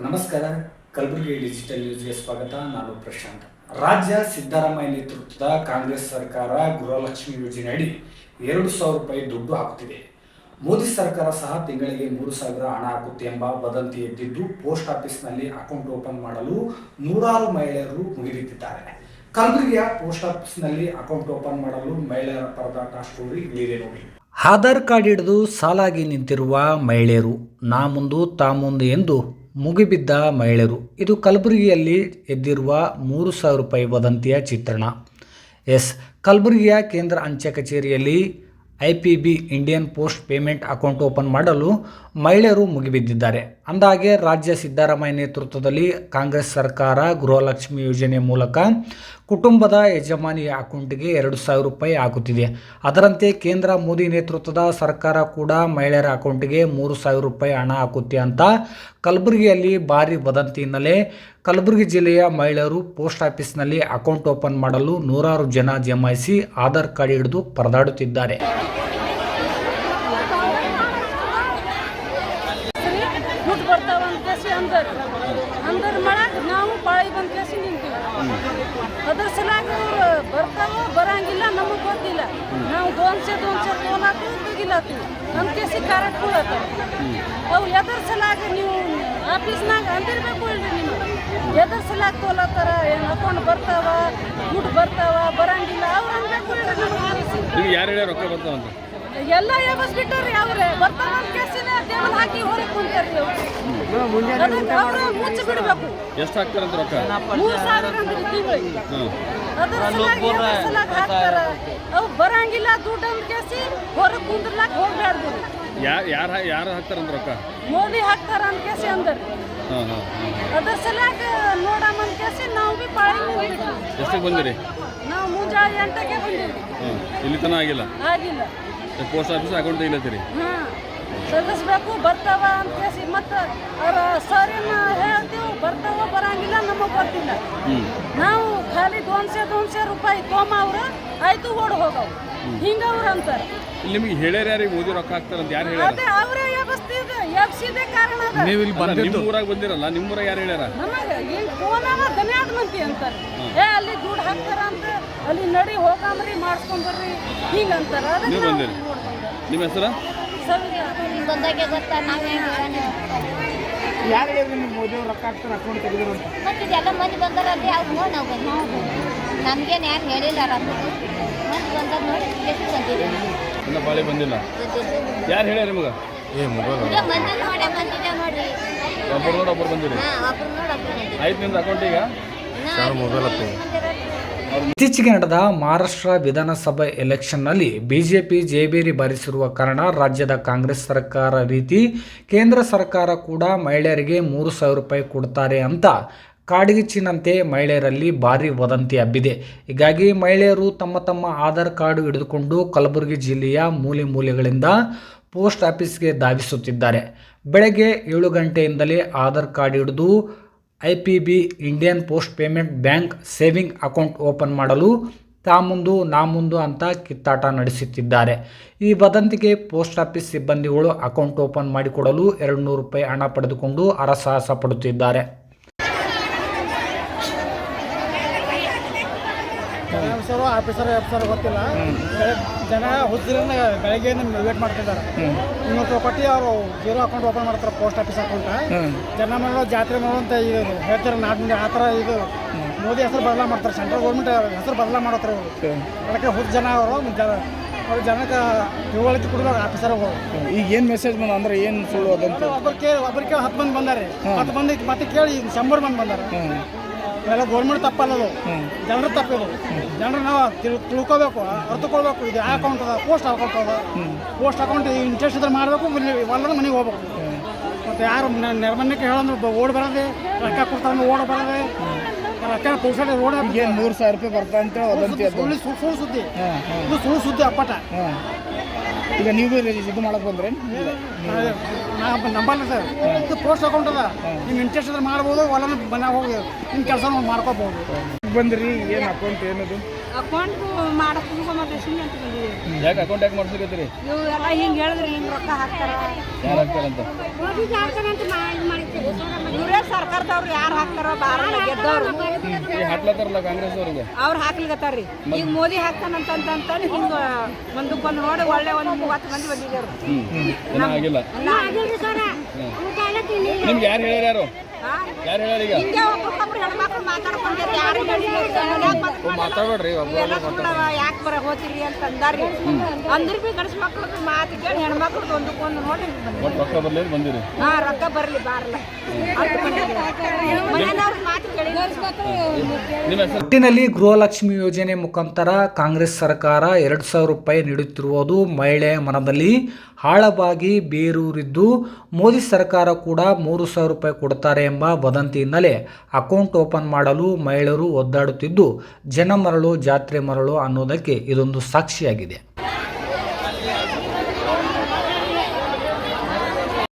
ನಮಸ್ಕಾರ, ಕಲಬುರಗಿ ಡಿಜಿಟಲ್ ನ್ಯೂಸ್ಗೆ ಸ್ವಾಗತ. ನಾನು ಪ್ರಶಾಂತ್. ರಾಜ್ಯ ಸಿದ್ದರಾಮಯ್ಯ ನೇತೃತ್ವದ ಕಾಂಗ್ರೆಸ್ ಸರ್ಕಾರ ಗೃಹಲಕ್ಷ್ಮಿ ಯೋಜನೆ ಅಡಿ ಎರಡು ಸಾವಿರ ರೂಪಾಯಿ ದುಡ್ಡು ಹಾಕುತ್ತಿದೆ. ಮೋದಿ ಸರ್ಕಾರ ಸಹ ತಿಂಗಳಿಗೆ ಮೂರು ಸಾವಿರ ಹಣ ಹಾಕುತ್ತೆ ಎಂಬ ವದಂತಿ ಎದ್ದಿದ್ದು, ಪೋಸ್ಟ್ ಆಫೀಸ್ನಲ್ಲಿ ಅಕೌಂಟ್ ಓಪನ್ ಮಾಡಲು ನೂರಾರು ಮಹಿಳೆಯರು ಮುಗಿದಿದ್ದಾರೆ ಕಲಬುರಗಿಯ ಪೋಸ್ಟ್ ಆಫೀಸ್ನಲ್ಲಿ ಅಕೌಂಟ್ ಓಪನ್ ಮಾಡಲು ಮಹಿಳೆಯರ ಪರದಾಟ ಸ್ಟೋರಿ ಇಲ್ಲಿದೆ ನೋಡಿ. ಆಧಾರ್ ಕಾರ್ಡ್ ಹಿಡಿದು ಸಾಲಾಗಿ ನಿಂತಿರುವ ಮಹಿಳೆಯರು, ನಾ ಮುಂದು, ತಾ ಮುಂದೆ ಎಂದು ಮುಗಿಬಿದ್ದ ಮಹಿಳೆಯರು. ಇದು ಕಲಬುರಗಿಯಲ್ಲಿ ಎದ್ದಿರುವ ಮೂರು ಸಾವಿರ ರೂಪಾಯಿ ವದಂತಿಯ ಚಿತ್ರಣ. ಎಸ್. ಕಲಬುರಗಿಯ ಕೇಂದ್ರ ಅಂಚೆ ಕಚೇರಿಯಲ್ಲಿ I P B Indian post payment account open ಮಾಡಲು ಮಹಿಳೆಯರು ಮುಗಿಬಿದ್ದಿದ್ದಾರೆ. ಅಂದಾಗೆ ರಾಜ್ಯ ಸಿದ್ದರಾಮಯ್ಯ ನೇತೃತ್ವದಲ್ಲಿ ಕಾಂಗ್ರೆಸ್ ಸರ್ಕಾರ ಗೃಹಲಕ್ಷ್ಮಿ ಯೋಜನೆ ಮೂಲಕ ಕುಟುಂಬದ ಯಜಮಾನಿಯ ಅಕೌಂಟ್ಗೆ ಎರಡು ಸಾವಿರ ರೂಪಾಯಿ ಹಾಕುತ್ತಿದೆ ಅದರಂತೆ ಕೇಂದ್ರ ಮೋದಿ ನೇತೃತ್ವದ ಸರ್ಕಾರ ಕೂಡ ಮಹಿಳೆಯರ ಅಕೌಂಟ್ಗೆ ಮೂರು ಸಾವಿರ ರೂಪಾಯಿ ಹಣ ಹಾಕುತ್ತೆ ಅಂತ ಕಲಬುರಗಿಯಲ್ಲಿ ಭಾರಿ ವದಂತಿ ಹಿನ್ನೆಲೆ ಕಲಬುರಗಿ ಜಿಲ್ಲೆಯ ಮಹಿಳೆಯರು ಪೋಸ್ಟ್ ಆಫೀಸ್ನಲ್ಲಿ ಅಕೌಂಟ್ ಓಪನ್ ಮಾಡಲು ನೂರಾರು ಜನ ಜಮಾಯಿಸಿ ಆಧಾರ್ ಕಾರ್ಡ್ ಹಿಡಿದು ಪರದಾಡುತ್ತಿದ್ದಾರೆ ದುಡ್ಡು ಬರ್ತಾವ ಅಂತ ಕೇಸಿ ಅಂದರು ಅಂದ್ರ ಮಾಡಕ್ ನಾವು ಪಾಳಿ ಬಂದ ಕೇಸಿ ನಿಂತೀವಿ ಅದ್ರ ಸಲಾಗ ಅವ್ರು ಬರ್ತಾವ ಬರಂಗಿಲ್ಲ ನಮಗೆ ಗೊತ್ತಿಲ್ಲ ನಾವು ದೋನ್ಸೆ ದೋನ್ಸೆ ತೋಲಾತೀವಿ ತೆಗಿಲಾತೀವಿ ನಮ್ಮ ಕೇಸಿ ಕರೆಕ್ಟ್ ಕೊಡತ್ತ ಅವು ಎದ್ರ ಸಲಾಗ ನೀವು ಆಫೀಸ್ನಾಗ ಅಂದಿರ್ಬೇಕು ಇಲ್ರಿ ನೀವು ಎದ್ರ ಸಲಾಗ ತೋಲತ್ತಾರ ಏನು ಅಕೌಂಟ್ ಬರ್ತಾವ ದುಡ್ಡು ಬರ್ತಾವ ಬರಂಗಿಲ್ಲ ಅವ್ರು ಅನ್ಬೇಕು ನೀವು ಯಾರು ಹೇಳಿ ರೊಕ್ಕ ಬರ್ತಾವಂತ ಎಲ್ಲ ಯಾವಸ್ ಬಿಟ್ಟಾರ್ರಿ ಅವ್ರೆ ಬರ್ತಾವ ಕೇಸಿನ ಟೇಬಲ್ ಹಾಕಿ ಹೊರಗೆ ಕುಂತಾರ್ರಿ ಅವ್ರು ಮುಚ್ಚಿ ಬಿಡ್ಬೇಕು ಎಷ್ಟು ಹಾಕ್ತಾರಂತ ರೊಕ್ಕ ಮೂರು ಸಾವಿರ ಅಂದ್ರಿ ತಿಂಗಳಿಗೆ ಅದರ ಸಲಾಗಿ ಹಾಕ್ತಾರ ಬರಂಗಿಲ್ಲ ದುಡ್ಡು ಅಂತ ಕೇಸಿ ಹೊರಗೆ ಕುಂದ್ರಲಾಕ್ ಹೋಗ್ಬಾರ್ದು ಯಾರು ಯಾರು ಯಾರು ಹಾಕ್ತಾರಂತ ರೊಕ್ಕ? ಮೋದಿ ಹಾಕ್ತಾರ ಅಂತ ಕೇಸಿ ಅಂದರು. ಹಾಂ ಹಾಂ ಅದ್ರ ಸಲಾಗ ನೋಡಮ್ಮ ಅಂತ ಕೇಸಿ ನಾವು ಬಿ ಪಾಳಿ ನಿಂತ್ಬಿಟ್ವಿ. ಎಷ್ಟಕ್ಕೆ ಬಂದಿರಿ? ನಾವು ಮುಂಜಾನೆ ಎಂಟಕ್ಕೆ ಬಂದೀವಿ. ಹಾಂ ಇಲ್ಲಿ ತನಕ ಆಗಿಲ್ಲ? ಆಗಿಲ್ಲ. ಪೋಸ್ಟ್ ಆಫೀಸ್ ಅಕೌಂಟ್ ಇಲ್ಲತ್ತೀರಿ ಹಾಂ ಸಲ್ಲಿಸ್ಬೇಕು ಬರ್ತಾವ ಅಂತ ಕೇಸಿ. ಮತ್ತು ಅವ್ರ ಸರಿನ ಹೇಳ್ತೀವಿ ಬರ್ತಾವ ಬರಂಗಿಲ್ಲ ನಮಗೆ ಗೊತ್ತಿಲ್ಲ. ಹ್ಞೂ ನಾವು ಖಾಲಿ ದೋನ್ಸೆ ದೋನ್ಸೆ ರೂಪಾಯಿ ತೋಮ ಅವ್ರು ಆಯ್ತು ಓಡ್ ಹೋಗವು. ಹಿಂಗ ಅವ್ರು ಅಂತಾರೆ. ಇಲ್ಲಿ ನಿಮಗೆ ಹೇಳ್ಯಾರ ಯಾರಿಗೆ ಮೋದಿ ರೊಕ್ಕ ಹಾಕ್ತಾರಂತ ಯಾರು ಹೇಳ್ಯಾರ? ಅದೇ ಅವರೇ ಎಬ್ಸ್ತಿದ ಎಬ್ಸಿದೆ ಕಾರಣ ಅದ. ನೀವು ಇಲ್ಲಿ ನಿಮ್ಮ ಊರಾಗ ಬಂದಿರಲ್ಲ ನಿಮ್ಮ ಊರಾಗ ಯಾರು ಹೇಳ್ಯಾರ? ನಮಗೆ ಈಗ ಫೋನ್ ಅವ ದನ್ಯಾದ ಮಂತಿ ಅಂತಾರೆ. ಏ ಅಲ್ಲಿ ದುಡ್ಡು ಹಾಕ್ತಾರ ಅಂತ ಅಲ್ಲಿ ನಡಿ ಹೋಗಂಬ್ರಿ ಮಾಡಿಸ್ಕೊಂಬರ್ರಿ ಹಿಂಗ ಅಂತಾರ. ಅದಕ್ಕೆ ನೀವು ಬಂದಿರಿ? ನಿಮ್ಮ ಹೆಸರು. ಬಂದಾಗೆ ಗೊತ್ತಾ ನಾವು ಹೆಂಗೆ ಯಾರು ಹೇಳಿದ್ರು ನಿಮ್ಮ ಮೋದಿ ಅವ್ರು ರೊಕ್ಕ ಹಾಕ್ತಾರೆ ಅಕೌಂಟ್ ತೆಗೆದ್ರು ಅಂತ? ಮತ್ತೆ ಎಲ್ಲ ಮಂದಿ ಬಂದಾರಲ್ಲಿ ಅವ್ರು ನೋಡಿ ನಾವು ಬಂದ್ವಿ. ನಮ್ಗೇನು ಯಾರು ಹೇಳಿಲ್ಲ ರಾತ್ರಿ ಇನ್ನ ಬಾಳೆ ಬಂದಿಲ್ಲ. ಯಾರು ಹೇಳ್ಯಾರ ನಿಮಗೆ? ಏ ಮೊಬೈಲ್ ಒಬ್ಬರು ನೋಡಿ ಒಬ್ಬರು ಬಂದಿರಿ. ಆಯ್ತು ನಿಮ್ದು ಅಕೌಂಟ್ ಈಗ? ಇತ್ತೀಚೆಗೆ ನಡೆದ ಮಹಾರಾಷ್ಟ್ರ ವಿಧಾನಸಭೆ ಎಲೆಕ್ಷನ್ನಲ್ಲಿ ಬಿಜೆಪಿ ಜೇಬೇರಿ ಬಾರಿಸಿರುವ ಕಾರಣ ರಾಜ್ಯದ ಕಾಂಗ್ರೆಸ್ ಸರ್ಕಾರ ರೀತಿ ಕೇಂದ್ರ ಸರ್ಕಾರ ಕೂಡ ಮಹಿಳೆಯರಿಗೆ ಮೂರು ಸಾವಿರ ರೂಪಾಯಿ ಕೊಡ್ತಾರೆ ಅಂತ ಕಾಡ್ಗಿಚ್ಚಿನಂತೆ ಮಹಿಳೆಯರಲ್ಲಿ ಭಾರಿ ವದಂತಿ ಹಬ್ಬಿದೆ. ಹೀಗಾಗಿ ಮಹಿಳೆಯರು ತಮ್ಮ ತಮ್ಮ ಆಧಾರ್ ಕಾರ್ಡ್ ಹಿಡಿದುಕೊಂಡು ಕಲಬುರಗಿ ಜಿಲ್ಲೆಯ ಮೂಲೆ ಮೂಲೆಗಳಿಂದ ಪೋಸ್ಟ್ ಆಫೀಸ್ಗೆ ಧಾವಿಸುತ್ತಿದ್ದಾರೆ. ಬೆಳಗ್ಗೆ ಏಳು ಗಂಟೆಯಿಂದಲೇ ಆಧಾರ್ ಕಾರ್ಡ್ ಹಿಡಿದು I P B Indian post payment bank saving account open ಮಾಡಲು ತಾ ಮುಂದು ನಾ ಮುಂದು ಅಂತ ಕಿತ್ತಾಟ ನಡೆಸುತ್ತಿದ್ದಾರೆ. ಈ ವದಂತಿಗೆ ಪೋಸ್ಟ್ ಆಫೀಸ್ ಸಿಬ್ಬಂದಿಗಳು ಅಕೌಂಟ್ ಓಪನ್ ಮಾಡಿಕೊಡಲು ಎರಡು ನೂರು ರೂಪಾಯಿ ಹಣ ಪಡೆದುಕೊಂಡು ಹರಸಾಹಸ ಪಡುತ್ತಿದ್ದಾರೆ. ಆಫೀಸರು ಆಫೀಸರ್ ಆಫೀಸರ್ ಗೊತ್ತಿಲ್ಲ. ಜನ ಹುದ್ದರಿಂದ ಬೆಳಗ್ಗೆ ವೇಟ್ ಮಾಡ್ತಿದ್ದಾರೆ. ರೂಪಾಯಿ ಕೊಟ್ಟು ಅವರು ಜೀರೋ ಅಕೌಂಟ್ ಓಪನ್ ಮಾಡ್ತಾರೆ ಪೋಸ್ಟ್ ಆಫೀಸ್ ಅಕೌಂಟ್ ಜನ ಮಾಡೋ ಜಾತ್ರೆ ಮಾಡೋ ಅಂತ ಇದು ಹೇಳ್ತಾರೆ ನಾಡಿನ ಆ ಥರ ಇದು. ಮೋದಿ ಹೆಸರು ಬದಲಾ ಮಾಡ್ತಾರೆ ಸೆಂಟ್ರಲ್ ಗೌರ್ಮೆಂಟ್ ಹೆಸರು ಬದಲಾ ಮಾಡತ್ತಾರೆ ಅದಕ್ಕೆ ಹುದ್ದ ಜನ ಅವರು ಜನ ಅವ್ರ ಜನಕ್ಕೆ ತಿಳುವಳಿಕೆ ಆಫೀಸರ್ ಆಫೀಸರ್ಗಳು ಈಗ ಏನು ಮೆಸೇಜ್ ಬಂದ ಅಂದ್ರೆ ಏನು ಸುಳ್ಳು ಅದಂತ? ಒಬ್ಬರು ಕೇಳಿ ಒಬ್ರು ಕೇಳಿ ಹತ್ತು ಮಂದಿ ಬಂದಾರೆ. ಹತ್ತು ಮಂದಿ ಮತ್ತೆ ಕೇಳಿ ಶಂಬರ್ ಮಂದಿ ಬಂದಾರೆ. ಇವೆಲ್ಲ ಗೌರ್ಮೆಂಟ್ ತಪ್ಪಲ್ಲದು ಜನರ ತಪ್ಪಿದು ಜನರು ನಾವು ತಿಳ್ ತಿಳ್ಕೊಬೇಕು ಅರ್ಥಕೊಳ್ಬೇಕು ಇದು ಯಾವ ಅಕೌಂಟ್ ಅದ? ಪೋಸ್ಟ್ ಅಕೌಂಟ್ ಅದ? ಪೋಸ್ಟ್ ಅಕೌಂಟ್ ಇಂಟ್ರೆಸ್ಟ್ ಇದ್ರೆ ಮಾಡಬೇಕು ಒಳ್ಳೆ ಮನೆಗೆ ಹೋಗ್ಬೇಕು. ಮತ್ತು ಯಾರು ನೆರವನ್ನಕ್ಕೆ ಹೇಳಂದ್ರೆ ಓಡ್ ಬರೋದೆ ರೊಕ್ಕ ಕೊಡ್ತಾರೆ ಓಡ್ ಬರೋದೆ ರೊಕ್ಕ ಪುಲ್ಸಡೆ ಓಡ್ ಮೂರು ಸಾವಿರ ರೂಪಾಯಿ ಬರ್ತಾ ಅಂತೇಳಿ ಸುಳ್ಳು ಸುಳ್ಳು ಸುದ್ದಿ. ಇದು ಸುಳ್ಳು ಸುದ್ದಿ ಅಪ್ಪಟ. ಈಗ ನೀವು ಇದು ಮಾಡಕ್ಕೆ ಬಂದ್ರೆ ನಂಬಲ್ಲ ಸರ್. ಇದು ಪೋಸ್ಟ್ ಅಕೌಂಟ್ ಅದ. ನಿಮ್ಮ ಇಂಟ್ರೆಸ್ಟ್ ಅದ್ರ ಮಾಡ್ಬೋದು ಹೊಲನ ಮನ್ಯಾಗ ಹೋಗಿ ನಿಮ್ಮ ಕೆಲಸ ಮಾಡ್ಕೋಬೋದು. ಬಂದ್ರಿ ಏನು ಅಕೌಂಟ್ ಏನದು? ಅಕೌಂಟ್ ಸುಮ್ಮನೆ ಅಂತ ಬಂದಿದ್ದೀವಿ ಯಾಕೆ ಅಕೌಂಟ್ ಯಾಕೆ ಮಾಡ್ಸ್ಲಿಕತ್ತೀರಿ? ಇವು ಎಲ್ಲ ಹಿಂಗೆ ಹೇಳಿದ್ರೆ ಹಿಂಗೆ ರೊಕ್ಕ ಹಾಕ್ತಾರ. ಯಾರು ಹಾಕ್ತಾರಂತ ಇವರೇ ಯಾರು ಹಾಕ್ತಾರೋ ಬಾರಲ್ಲ ಗೆದ್ದವ್ರು. ಈಗ ಹಾಕ್ಲತ್ತಾರಲ್ಲ ಕಾಂಗ್ರೆಸ್ ಅವ್ರಿಗೆ? ಅವ್ರು ಹಾಕ್ಲಿಕತ್ತಾರ್ರಿ. ಈಗ ಮೋದಿ ಹಾಕ್ತಾನಂತಂತ ಹಿಂಗ ಒಂದಕ್ಕೊಂದು ನೋಡಿ ಒಳ್ಳೆ ಒಂದು ಮೂವತ್ತು ಮಂದಿ ಹ್ಞೂ ಆಗಿಲ್ಲ. ನಿಮ್ಗೆ ಯಾರು ಹೇಳ್ಯಾರ ಯಾರು? ಯಾರು ಹೇಳ್ಯಾರ ಈಗ? ಹಿಂಗೆ ಹೆಣ್ಮಕ್ಳು ಮಾತಾಡ್ಕೊಂಡ್ರಿ ಯಾರು ಮಾತಾಡ್ಬೇಡ್ರಿ ಯಾಕೆ ಬರ ಹೋತಿರಿ ಅಂತ ಅಂದಾರ್ರಿ ಅಂದ್ರ ಬಿ ಗಂಡಸ ಮಕ್ಳು ಮಾತು ಕೇಳಿ ಹೆಣ್ಮಕ್ಳು ಒಂದಕ್ಕೊಂದು ನೋಡಿ ರೊಕ್ಕ ಬರ್ಲಿ ಬಂದಿರಿ? ಹಾ ರೊಕ್ಕ ಬರ್ಲಿ ಬಾರ್ಲ. ಮನೆಯವ್ರ ಮಾತು ಕೇಳಿ. ನಿಮ್ಮ ಹೆಸರು? ಒಟ್ಟಿನಲ್ಲಿ ಗೃಹಲಕ್ಷ್ಮಿ ಯೋಜನೆ ಮುಖಾಂತರ ಕಾಂಗ್ರೆಸ್ ಸರ್ಕಾರ ಎರಡು ಸಾವಿರ ರೂಪಾಯಿ ನೀಡುತ್ತಿರುವುದು ಮಹಿಳೆಯ ಮನದಲ್ಲಿ. ಆಳವಾಗಿ ಬೇರೂರಿದ್ದು ಮೋದಿ ಸರ್ಕಾರ ಕೂಡ ಮೂರು ಸಾವಿರ ರೂಪಾಯಿ ಕೊಡ್ತಾರೆ ಎಂಬ ವದಂತಿ ಹಿನ್ನೆಲೆ ಅಕೌಂಟ್ ಓಪನ್ ಮಾಡಲು ಮಹಿಳೆಯರು ಒದ್ದಾಡುತ್ತಿದ್ದು, ಜನ ಮರಳು ಜಾತ್ರೆ ಮರಳು ಅನ್ನೋದಕ್ಕೆ ಇದೊಂದು ಸಾಕ್ಷಿಯಾಗಿದೆ.